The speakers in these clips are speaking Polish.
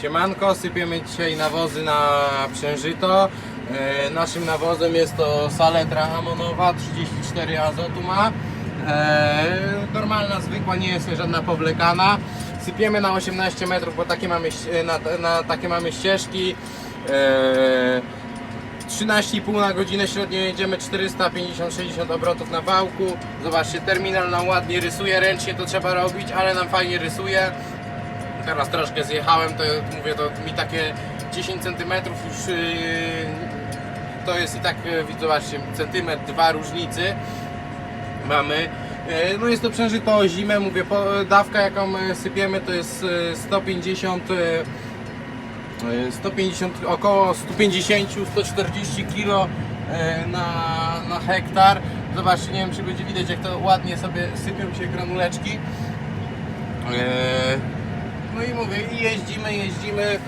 Siemanko, sypiemy dzisiaj nawozy na przężyto. E, naszym nawozem jest to saletra amonowa, 34 azotu ma. E, normalna, zwykła, nie jest żadna powlekana. Sypiemy na 18 metrów, bo takie mamy, na, na takie mamy ścieżki. E, 13,5 na godzinę średnio jedziemy 450-60 obrotów na wałku. Zobaczcie, terminal nam ładnie rysuje, ręcznie to trzeba robić, ale nam fajnie rysuje. Teraz troszkę zjechałem, to mówię, to mi takie 10 cm już yy, to jest i tak, yy, zobaczcie, centymetr, dwa różnicy mamy. Yy, No jest to przężyto o zimę, mówię, dawka jaką sypiemy to jest yy, 150 yy, yy, 150, około 150-140 kg na, na hektar. Zobaczcie, nie wiem czy będzie widać jak to ładnie sobie sypią się granuleczki. Yy, no i mówię, i jeździmy, jeździmy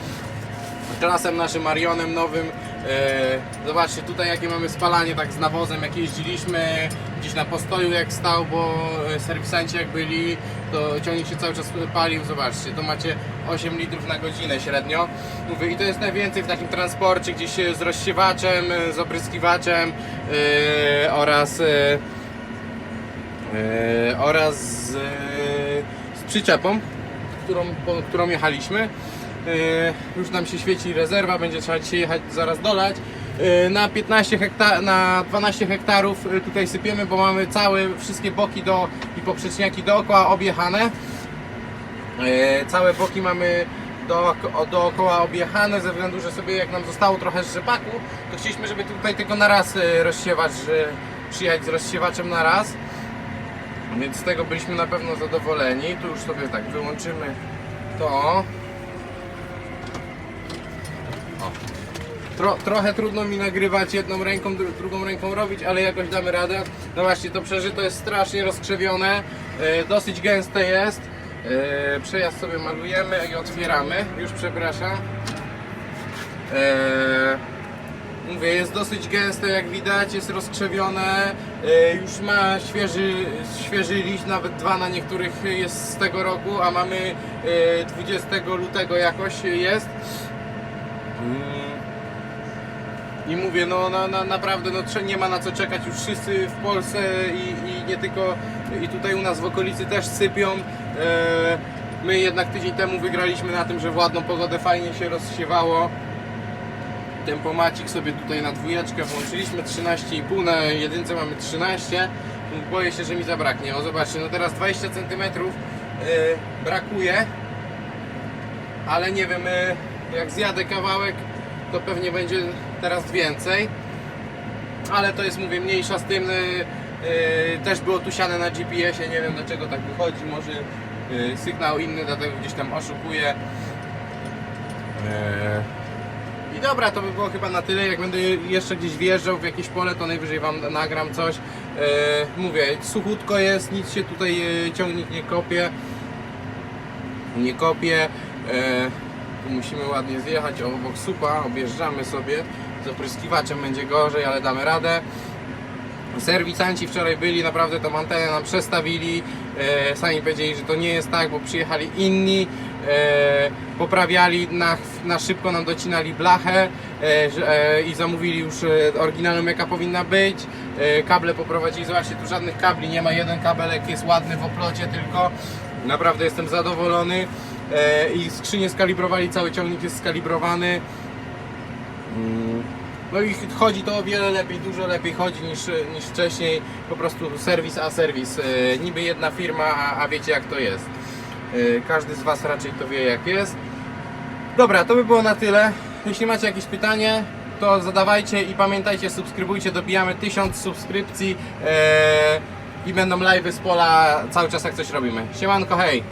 klasem naszym Marionem nowym. E, zobaczcie tutaj jakie mamy spalanie tak z nawozem, jak jeździliśmy gdzieś na postoju jak stał, bo e, serwisanci jak byli, to ciągnik się cały czas palił, zobaczcie, to macie 8 litrów na godzinę średnio. Mówię, i to jest najwięcej w takim transporcie, gdzieś e, z rozsiewaczem, z opryskiwaczem e, oraz e, oraz e, z przyczepą, którą, po, którą jechaliśmy. E, Już nam się świeci rezerwa, będzie trzeba dzisiaj jechać zaraz dolać. E, Na 15 hekta, na 12 hektarów e, tutaj sypiemy, bo mamy całe, wszystkie boki do, i poprzeczniaki dookoła objechane. Całe boki mamy do, dookoła objechane, ze względu, że sobie jak nam zostało trochę rzepaku, to chcieliśmy, żeby tutaj tylko na raz rozsiewacz, e, przyjechać z rozsiewaczem na raz. Więc z tego byliśmy na pewno zadowoleni. Tu już sobie tak wyłączymy to. Tro, trochę trudno mi nagrywać jedną ręką, dru, drugą ręką robić, ale jakoś damy radę. No właśnie, to przeżyto jest strasznie rozkrzewione, e, dosyć gęste jest. E, przejazd sobie malujemy i otwieramy. Już przepraszam. E, Mówię, jest dosyć gęste jak widać, jest rozkrzewione, e, już ma świeży, świeży liść, nawet dwa na niektórych jest z tego roku, a mamy e, 20 lutego jakoś jest. Mm. I mówię, no na, na, naprawdę no, nie ma na co czekać, już wszyscy w Polsce i, i nie tylko, i tutaj u nas w okolicy też sypią. E, my jednak tydzień temu wygraliśmy na tym, że w ładną pogodę fajnie się rozsiewało tempomacik sobie tutaj na dwójeczkę włączyliśmy 13,5 na jedynce mamy 13 boję się, że mi zabraknie. O zobaczcie, no teraz 20 cm yy, brakuje ale nie wiem yy, jak zjadę kawałek to pewnie będzie teraz więcej. Ale to jest mówię mniejsza z tym yy, yy, też było tu siane na GPS-ie nie wiem dlaczego tak wychodzi może yy, sygnał inny dlatego gdzieś tam oszukuje Yy, i dobra, to by było chyba na tyle. Jak będę jeszcze gdzieś wjeżdżał w jakieś pole, to najwyżej Wam nagram coś. E, mówię, suchutko jest, nic się tutaj e, ciągnik nie kopie. Nie kopie. E, musimy ładnie zjechać obok supa, objeżdżamy sobie. Z opryskiwaczem będzie gorzej, ale damy radę. Serwisanci wczoraj byli, naprawdę tą antenę nam przestawili. E, sami powiedzieli, że to nie jest tak, bo przyjechali inni. E, poprawiali na, na szybko nam docinali blachę e, e, i zamówili już oryginalną jaka powinna być. Kable poprowadzili, zobaczcie, tu żadnych kabli nie ma, jeden kabelek jest ładny w oplocie tylko. Naprawdę jestem zadowolony. I skrzynię skalibrowali, cały ciągnik jest skalibrowany. Mm. No i chodzi to o wiele lepiej, dużo lepiej chodzi niż, niż wcześniej. Po prostu serwis a serwis. Niby jedna firma, a, a wiecie jak to jest. E, każdy z Was raczej to wie jak jest. Dobra, to by było na tyle. Jeśli macie jakieś pytanie, to zadawajcie i pamiętajcie, subskrybujcie, dobijamy 1000 subskrypcji e, i będą live'y z pola cały czas jak coś robimy. Siemanko, hej!